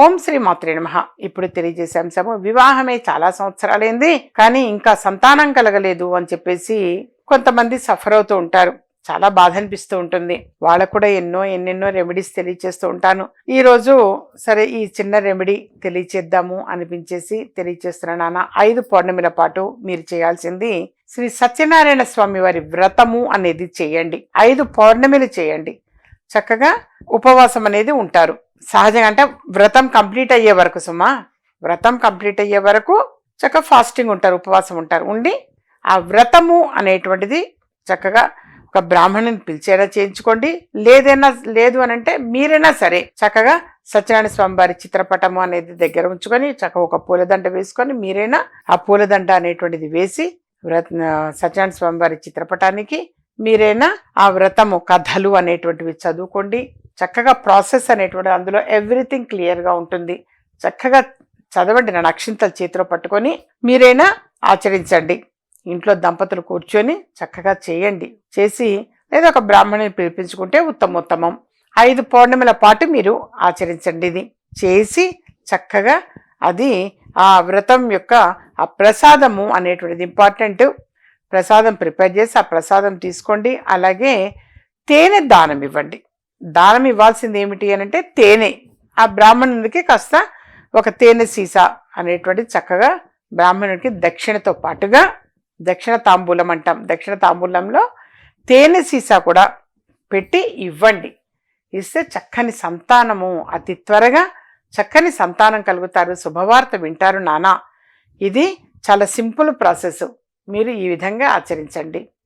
ఓం శ్రీ మాత్రే నమ. ఇప్పుడు తెలియజేసే అంశము వివాహమే చాలా సంవత్సరాలైంది కానీ ఇంకా సంతానం కలగలేదు అని చెప్పేసి కొంతమంది సఫర్ అవుతూ ఉంటారు. చాలా బాధ అనిపిస్తూ ఉంటుంది. వాళ్ళకు కూడా ఎన్నో ఎన్నెన్నో రెమెడీస్ తెలియచేస్తూ ఉంటాను. ఈ రోజు సరే ఈ చిన్న రెమెడీ తెలియచేద్దాము అనిపించేసి తెలియచేస్తున్నా నాన్న ఐదు పౌర్ణమిల పాటు మీరు చేయాల్సింది శ్రీ సత్యనారాయణ స్వామి వారి వ్రతము అనేది చేయండి. ఐదు పౌర్ణమిలు చేయండి. చక్కగా ఉపవాసం అనేది ఉంటారు. సహజంగా అంటే వ్రతం కంప్లీట్ అయ్యే వరకు సుమా వ్రతం కంప్లీట్ అయ్యే వరకు చక్కగా ఫాస్టింగ్ ఉంటారు ఉపవాసం ఉంటారు. ఉండి ఆ వ్రతము అనేటువంటిది చక్కగా ఒక బ్రాహ్మణుని పిలిచేలా చేయించుకోండి. లేదైనా లేదు అని అంటే మీరైనా సరే చక్కగా సత్యనారాయణ స్వామి వారి చిత్రపటము అనేది దగ్గర ఉంచుకొని చక్కగా ఒక పూలదండ వేసుకొని మీరైనా ఆ పూలదండ అనేటువంటిది వేసి వ్రత సత్యనారాయణ స్వామి వారి చిత్రపటానికి మీరైనా ఆ వ్రతము కథలు అనేటువంటివి చదువుకోండి. చక్కగా ప్రాసెస్ అనేటువంటి అందులో ఎవ్రీథింగ్ క్లియర్గా ఉంటుంది. చక్కగా చదవండి నన్ను అక్షింతలు చేతిలో పట్టుకొని. మీరైనా ఆచరించండి. ఇంట్లో దంపతులు కూర్చొని చక్కగా చేయండి. చేసి లేదా ఒక బ్రాహ్మణుని పిలిపించుకుంటే ఉత్తమోత్తమం. ఐదు పౌర్ణమిల పాటు మీరు ఆచరించండి ఇది. చేసి చక్కగా అది ఆ వ్రతం యొక్క ఆ ప్రసాదము అనేటువంటిది ఇంపార్టెంట్. ప్రసాదం ప్రిపేర్ చేసి ఆ ప్రసాదం తీసుకోండి. అలాగే తేనె దానం ఇవ్వండి. దానం ఇవ్వాల్సింది ఏమిటి అని అంటే తేనె. ఆ బ్రాహ్మణునికి కాస్త ఒక తేనె సీసా అనేటువంటి చక్కగా బ్రాహ్మణుడికి దక్షిణతో పాటుగా దక్షిణ తాంబూలం అంటాం. దక్షిణ తాంబూలంలో తేనె సీసా కూడా పెట్టి ఇవ్వండి. ఇస్తే చక్కని సంతానము. అతి త్వరగా చక్కని సంతానం కలుగుతారు. శుభవార్త వింటారు నానా. ఇది చాలా సింపుల్ ప్రాసెస్. మీరు ఈ విధంగా ఆచరించండి.